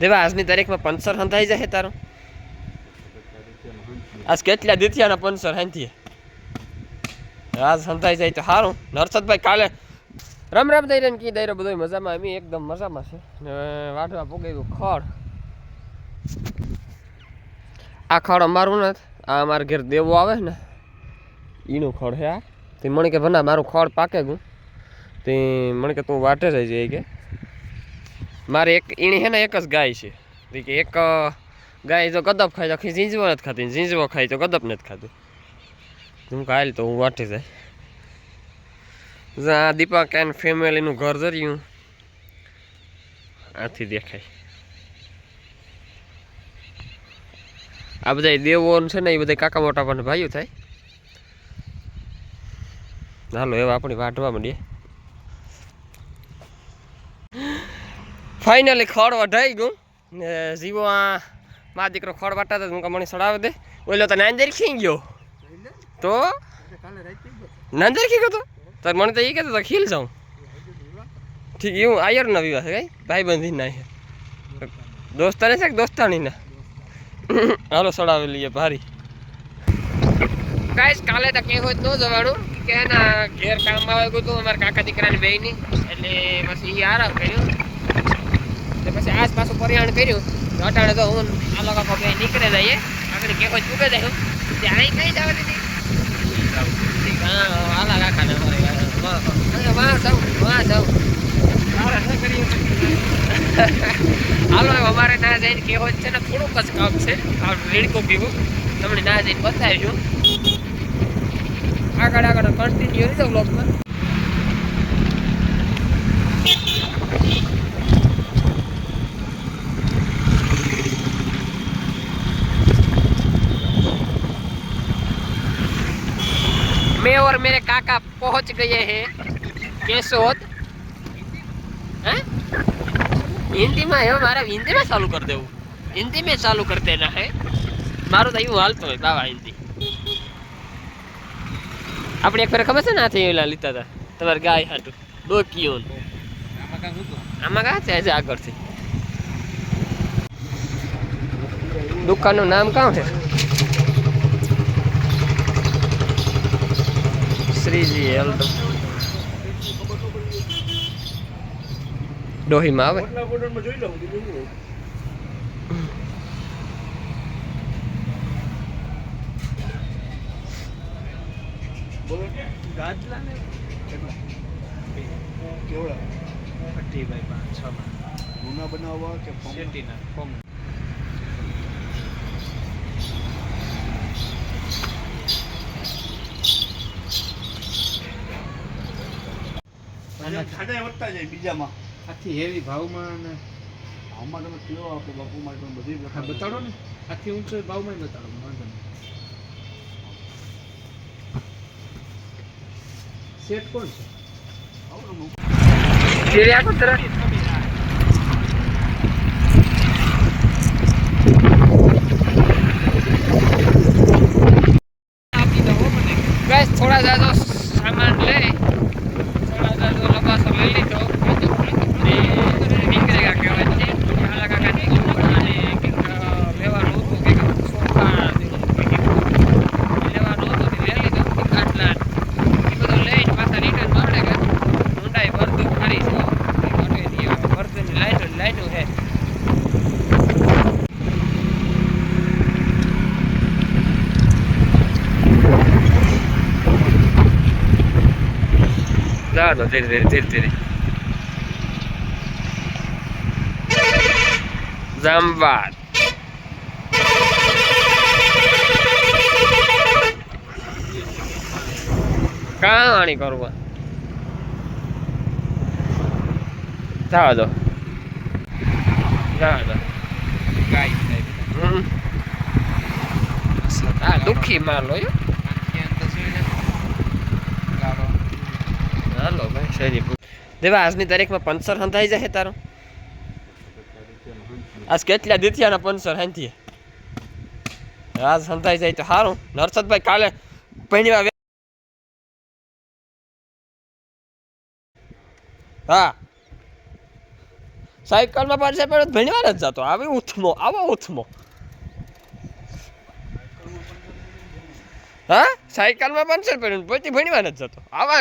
દેવા, આજની તારીખમાં પંચર હંધાઈ જાય તારો. આજ કેટલા દીથિયાના પંચર હાંથી આજ હંધાઈ જાય તો સારું નરસદભાઈ કાલે રમ રમ દઈ ને કી દઈ બધો મજામાં. એમ એકદમ મજામાં છે. ને વાટવા પોગાવ્યું ખડ. આ ખડ અમારું નથી. આ અમારા ઘેર દેવો આવે ને, ઈનું ખડ છે આ. તે મને કે ભના મારું ખડ પાકે ગયું. તે મને કે તું વાટે જાય છે કે. મારે એક ઈણી છે ને એક જ ગાય છે. કે એક ગાય જો ગદપ ખાય તો આખી ઝીંઝવો નથી ખાતી ઝીંઝવો ખાય તો ગદપ નથી ખાતું. હું કાલ તો હું વાટી જાય. આ દીપક એન્ડ ફેમિલીનું ઘર જર્યું. આથી દેખાય. આ બધા દેવો છે ને એ બધા કાકા મોટા પણ ભાઈઓ થાય. હાલો એવા આપણી વાટવા માંડીએ. ફાઇનલી ખડ વઢાઈ ગયું. ને જીવો આ મા દીકરો ખડ વાટા હતા હું મણી સડાવી દે. ઓલો તો નાંદર ખી ગયો. તો? નાંદર ખી ગયો તો તાર મને તો એ કહેતો તો ખીલ જાઉં. ઠીક એવું આયર ના વિવાહ કઈ? ભાઈ બંધી ના દોસ્તાને છે કે દોસ્તાની ના હાલો, સડાવી લઈએ, ભારી. ગાઈસ, કાલે તો કે હોય તો જવાનું કે એના ઘેર કામ આવે ગયું હતું, અમારા કાકા દીકરાની બેની એટલે પછી એ આરામ કર્યો. તો પછી આસપાસ પર્યાણ કર્યું અટાણે તો હું આ લોકો ક્યાંય નીકળે જઈએ આગળ કે કોઈ ચૂકે જાય ત્યાં અહીં કઈ જવા દીધી? હાલા કાકાને વાહ વાહ જાઉં વાહ જાઉં હાલો અમારે ના જઈને કેવો છે ને થોડુંક જ કામ છે. રેડકો પીવું તમને ના જઈને બતાવીશું. આગળ આગળ કન્ટિન્યુ રહી જાવ બ્લોગમાં मैं और मेरे काका पहुंच गए हैं केशोद हैं हिंदी में है हमारा हिंदी में चालू कर दे हिंदी में चालू कर देना है મારું તો એવું હાલતું હોય બાવા હિન્દી આપણે એક ફેર ખબર છે ને આથી એલા લીધા હતા તમારે ગાય હાટું ડોકીઓન આમાં કા છે આજે આગળથી દુકાનનું નામ કાં છે શ્રીજી હેલ્થ ડોહીમાં આવે ગાદલા ને કેવડા અઢી બાય પાંચ છ માં જૂના બનાવવા કે ફોર્મ? શેટીના ફોર્મ વધતા જાય બીજામાં. આથી હેવી ભાવમાં ને ભાવમાં તમે કયો આપો બાપુ માટે બધી હા બતાડો ને. આથી ઊંચો ભાવમાં બતાડો વાંધો નહીં. સેટ કોણ છે બસ થોડા જાજો સામાન લે થોડા જાજો લબાસો લઈ લીધો ને નીકળે ગયા કહેવાય છે આલા કાકા નીકળ્યું અને કંઈક લેવાનું હતું કંઈક સોફા લેવાનું હતું તે લઈ લીધું કંઈક આટલા એ બધું લઈને પાછા રિટર્ન મારે કે ઊંડાઈ ભરતું ખરી છે ભરતુંની લાઈનો લાઈનો છે ના ના ધીરે ધીરે ધીરે ધીરે જામવાદ કહાણી કરવા જવા દો જવા દો દુઃખી માલ હોય હો. આખી અંદર છે ને ગાળો હાલો, ભાઈ શરી દેવા, આજની તારીખમાં પંચર હંધાઈ જાય તારો. આજ કેટલા દીથિયાના પંચર હાંથી આજ હંધાઈ જાય તો સારું નરસદભાઈ કાલે પહેણવા હા. સાયકલમાં પંચર પણ ભણવા જ જતો. આવી ઉથમો, આવો ઉથમો. હા? સાયકલમાં પડ્યું ને પછી ભણવા જ જતો. આવા